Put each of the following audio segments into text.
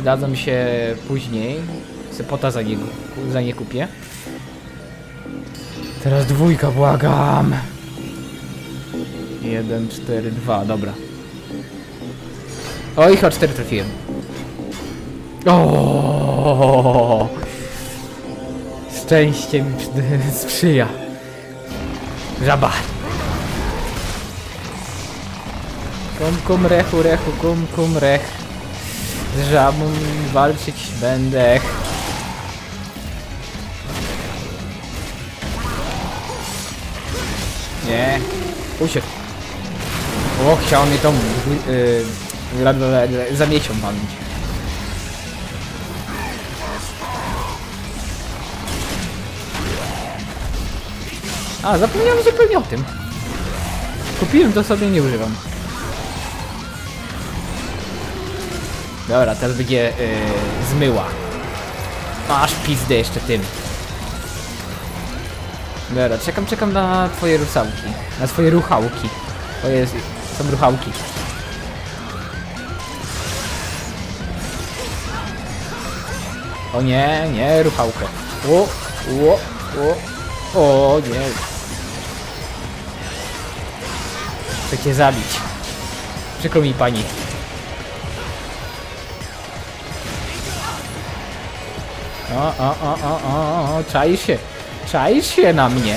przydadzą mi się później. Sepota za nie, za nie kupię. Teraz dwójka, błagam. Jeden, cztery, dwa, dobra. O, i chyba cztery trafiłem. O, Szczęście mi przy- sprzyja. Żaba. Kum kum rechu rechu kum kum rech. Z żabą walczyć będę. Nie. Uciekł. O, chciał mnie tą yy, zamiecią pamięć. A, zapomniałem zupełnie o tym. Kupiłem to sobie, nie używam. Dobra, teraz będzie yy, zmyła. Masz pizdę jeszcze tym. Dobra, czekam, czekam na twoje rusałki. Na twoje ruchałki. To jest, są ruchałki. O nie, nie, ruchałkę. O, o, o, o nie. Chcę cię zabić. Przykro mi pani. O, o, o, o, o, o, czaisz się. Czaisz się na mnie.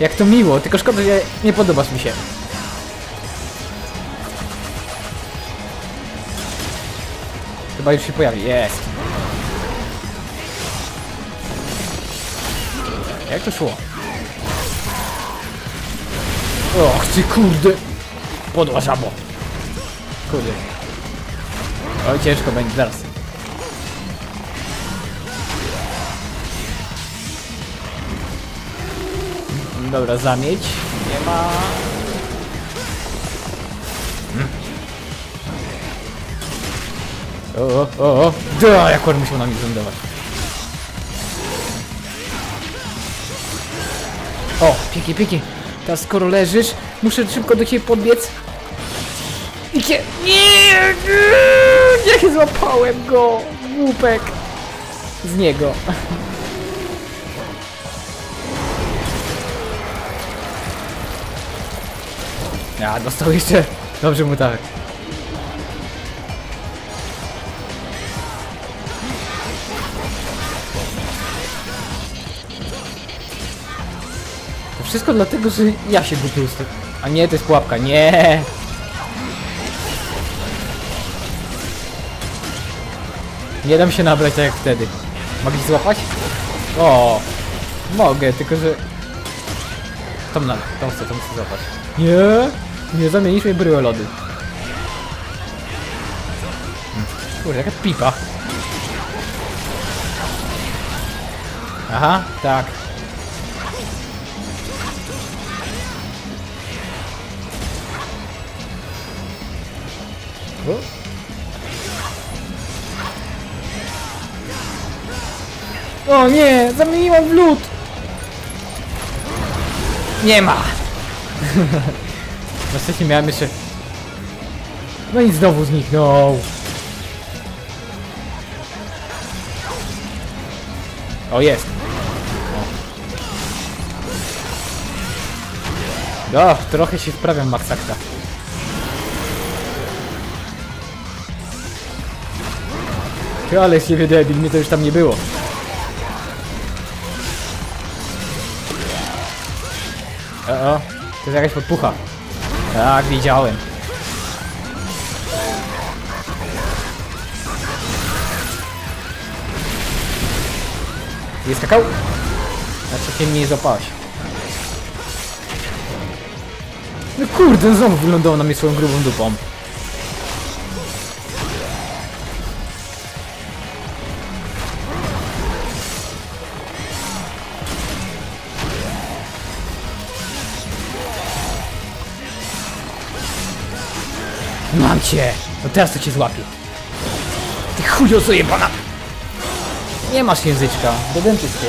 Jak to miło, tylko szkoda, że nie podobasz mi się. Chyba już się pojawi. Jest. Jak to szło? Och ty kurde. Podła żabo. Kurde. Oj, ciężko będzie zaraz. Dobra, zamieć. Nie ma. O, o, o, o. Da, jak on musiał na mnie lądować. O, pięknie, pięknie. Teraz skoro leżysz, muszę szybko do ciebie podbiec. I cie... Nie! Nie złapałem go! Głupek! Z niego. Ja, dostał jeszcze. Dobrze mu tak. To wszystko dlatego, że ja się głupi ust... A nie, to jest pułapka, nie! Nie dam się nabrać tak jak wtedy. Mogę cię złapać? O, mogę, tylko że... Tą na... Tą chcę, tą chcę złapać. Nie! Nie zamienisz mnie bryłę lody. Kurde, jaka pipa. Aha, tak. O nie, zamieniłam w lód! Nie ma! Na szczęście miałem jeszcze... No i znowu zniknął. O, jest. O. Trochę się wprawiam maksakta. Ty, Ale się debil, mnie to już tam nie było. O, o, to jest jakaś podpucha. Tak, widziałem. Nie skakał? Znaczy, ty mnie nie złapałeś. No kurde, znowu wylądował na mnie swoją grubą dupą. Mam cię! No teraz to cię złapię. Ty chujo pana! Nie masz języczka. Do dentysty.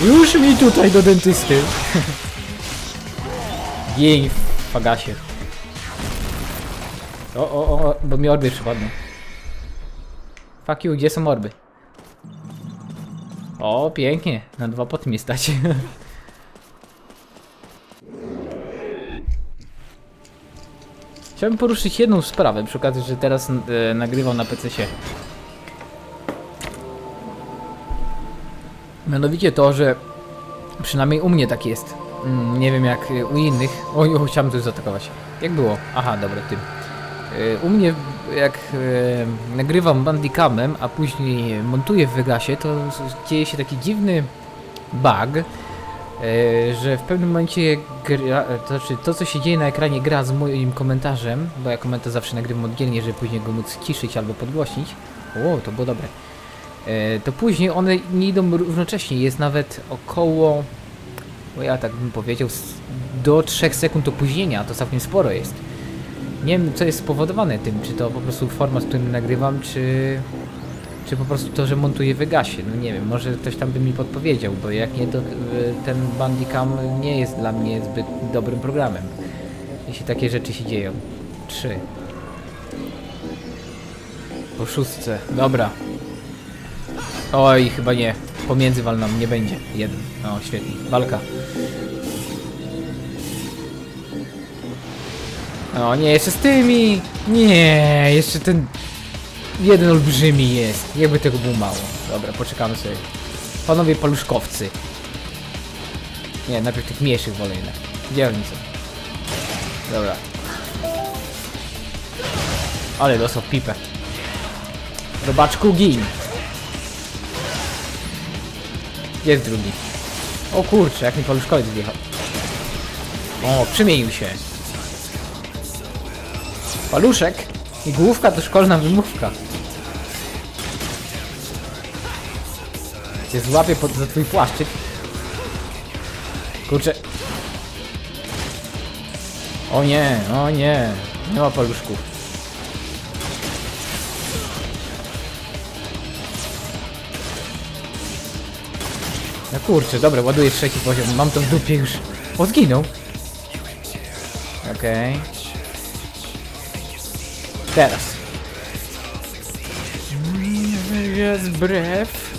Już mi tutaj do dentysty. Jej, w fagasie. O, o, o, bo mi orby przypadną. Fuck you, gdzie są orby? O, pięknie. Na dwa poty mnie stać. Chciałbym poruszyć jedną sprawę, przy okazji, że teraz e, nagrywam na PC-sie. Mianowicie to, że przynajmniej u mnie tak jest. Mm, nie wiem jak u innych. Oj, o, chciałem coś zaatakować. Jak było? Aha, dobra, tym. E, U mnie jak e, nagrywam bandicamem, a później montuję w Vegasie, to dzieje się taki dziwny bug, że w pewnym momencie gra, e, to znaczy to co się dzieje na ekranie gra z moim komentarzem, bo ja komentarz zawsze nagrywam oddzielnie, żeby później go móc ciszyć albo podgłośnić. O, to było dobre. E, To później one nie idą równocześnie, jest nawet około, bo ja tak bym powiedział, do 3 sekund opóźnienia, to całkiem sporo jest. Nie wiem, co jest spowodowane tym, czy to po prostu format, w którym nagrywam, czy, czy po prostu to, że montuję w Vegasie. No nie wiem, może ktoś tam by mi podpowiedział, bo jak nie, to y, ten Bandicam nie jest dla mnie zbyt dobrym programem. Jeśli takie rzeczy się dzieją. Trzy. Po szóstce. Dobra. Oj, chyba nie. Pomiędzy walną nie będzie. Jeden. O, świetnie. Walka. O nie, jeszcze z tymi! Nie, jeszcze ten jeden olbrzymi jest. Jakby tego było mało. Dobra, poczekamy sobie. Panowie paluszkowcy. Nie, najpierw tych mniejszych wolę jednak. Gdzie oni są? Dobra. Ale dostał pipę. Robaczku gin. Jest drugi? O kurczę, jak mi paluszkowiec wjechał. O, przemienił się. Paluszek i główka to szkolna wymówka. Cię złapię pod, za twój płaszczyk. Kurczę. O nie, o nie. Nie ma paluszków. No kurczę, dobra, ładuję trzeci poziom. Mam to w dupie już. O, zginął. Okej. Teraz. Jest brew.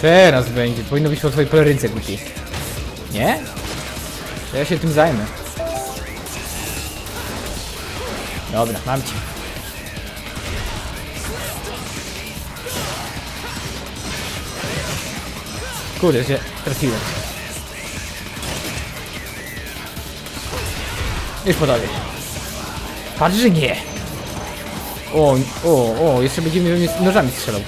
Teraz będzie. Powinno być po twojej pelerynce, Guci. Nie? To ja się tym zajmę. Dobra, mam cię. Kurde, się trafiłem. Już po tobie. Patrz, że nie. O, o, o, jeszcze będziemy mnie nożami strzelał.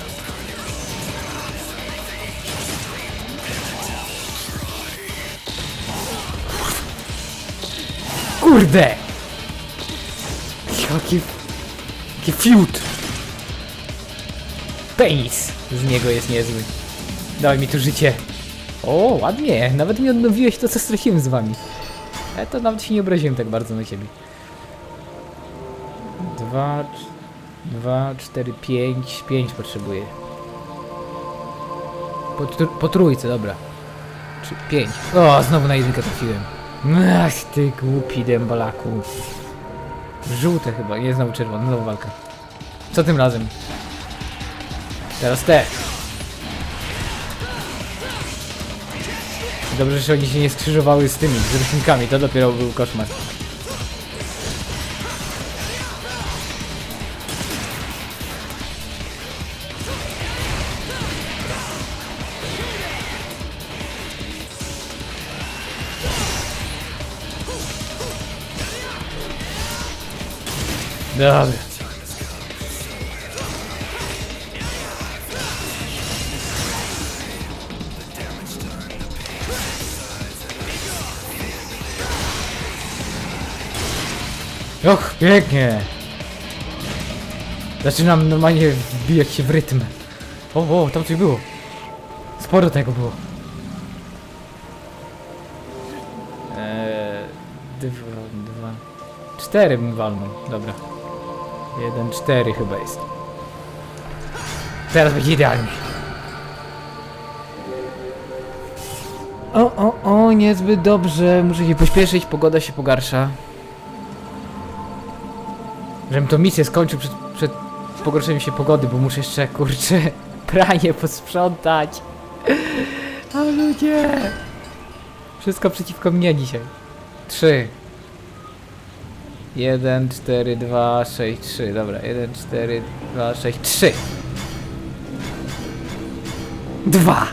Kurde! Jaki... Jaki fiut! Penis z niego jest niezły. Dawaj mi tu życie. O, ładnie. Nawet mi odnowiłeś to, co straciłem z wami. Ale to nawet się nie obraziłem tak bardzo na ciebie. Dwa, cz- dwa, cztery, pięć, pięć potrzebuję. Po, po trójce, dobra. Trzy, pięć. O, znowu na jedynkę trafiłem. Ach, ty głupi dębalaku. Żółte chyba, nie znowu czerwone, znowu walka. Co tym razem? Teraz te. Dobrze, że oni się nie skrzyżowały z tymi, z rysunkami, to dopiero był koszmar. Dobra. Och, pięknie! Zaczynam normalnie wbijać się w rytm. O, o, tam coś było. Sporo tego było. Eee, dwa, dwa, cztery bym walnął, dobra. Jeden, cztery chyba jest. Teraz będzie idealnie. O, o, o, niezbyt dobrze. Muszę się pośpieszyć, pogoda się pogarsza. Żebym to misję skończył przed, pogorszeniem się pogody, bo muszę jeszcze, kurczę, pranie posprzątać. A ludzie! Wszystko przeciwko mnie dzisiaj. Trzy. Jeden, cztery, dwa, sześć, trzy. Dobra, jeden, cztery, dwa, sześć, trzy. Dwa!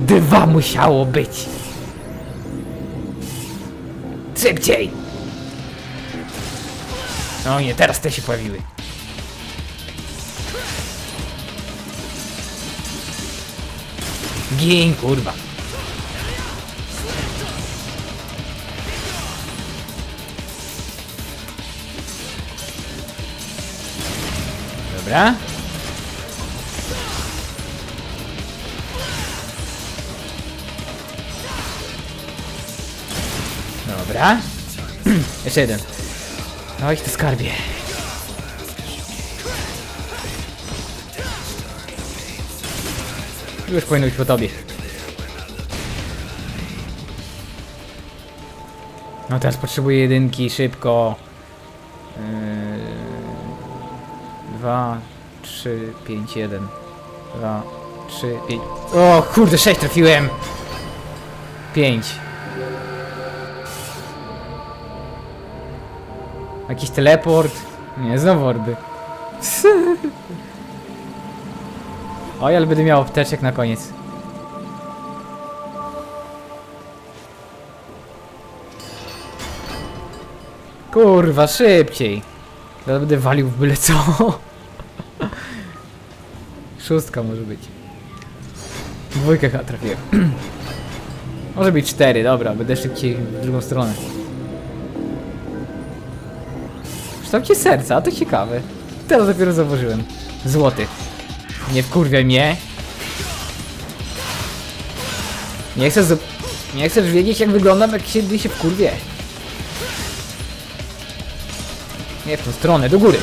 Dwa musiało być! Szybciej! No nie, teraz te się pojawiły. Gin, kurwa. Dobra. Dobra. Jeszcze jeden. No ich to skarbie. Już powinno być po tobie. No teraz potrzebuję jedynki, szybko. Yy, Dwa, trzy, pięć, jeden. Dwa, trzy, pięć. O kurde, sześć trafiłem! Pięć. Jakiś teleport? Nie, znowu orby. Oj, ale będę miał apteczek na koniec. Kurwa, szybciej. Teraz będę walił w byle co. Szóstka może być. Dwójkę chyba trafiłem. może być cztery, dobra, będę szybciej w drugą stronę. Kształcie serca, a to ciekawe. Teraz dopiero zauważyłem. Złoty. Nie wkurwiaj mnie. Nie chcesz, nie chcesz wiedzieć jak wyglądam jak się, gdy się. Nie w tą stronę, do góry.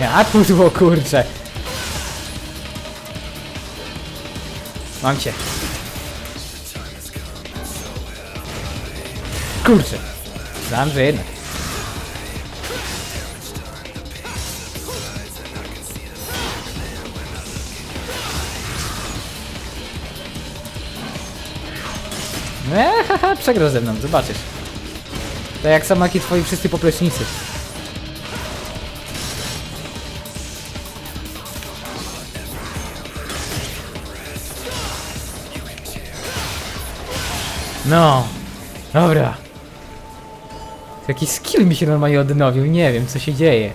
Ja pudło kurczę. Mam cię. Kurczę. Znam, że jednak. Eee, haha, przegrał ze mną, zobaczysz. Tak jak samo jak i twoi wszyscy poplecznicy. No, dobra. Jakiś skill mi się normalnie odnowił, nie wiem co się dzieje.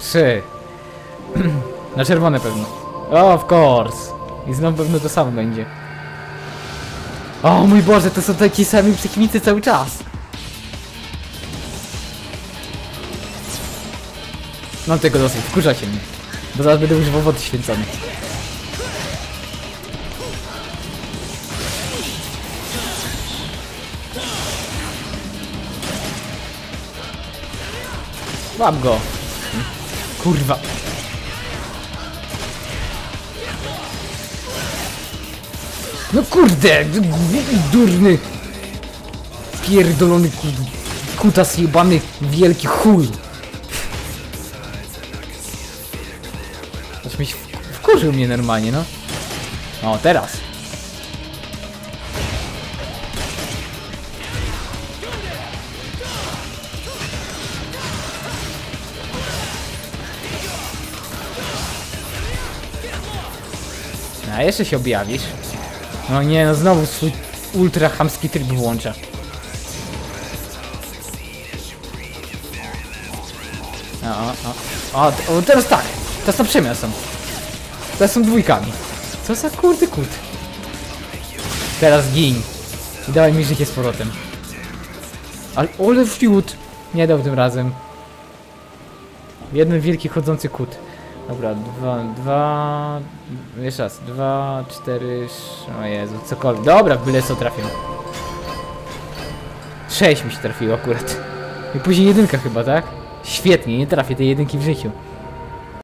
Trzy. Na czerwone pewno. Of course. I znowu pewno to samo będzie. O mój Boże, to są taki sami przeciwnicy cały czas. Mam tego dosyć, wkurzacie mnie. Bo zaraz będę używał wody święconej. Łap go. Kurwa. No kurde, durny. Pierdolony ku- kutas jebany wielki chuj. Aż mi wkurzył mnie normalnie, no. O, teraz. A jeszcze się objawisz. No nie, no znowu swój ultra chamski tryb włącza. O, o, o, o, teraz tak. Teraz na przemian są. Teraz są dwójkami. Co za kurde kut. Teraz gin. I dawaj mi życie z powrotem. Ale ole fiut. Nie dał tym razem. Jeden wielki chodzący kut. Dobra, dwa, dwa... Jeszcze raz. Dwa, cztery... sz- O Jezu, cokolwiek. Dobra, byle co trafię. Sześć mi się trafiło akurat. I później jedynka chyba, tak? Świetnie, nie trafię tej jedynki w życiu.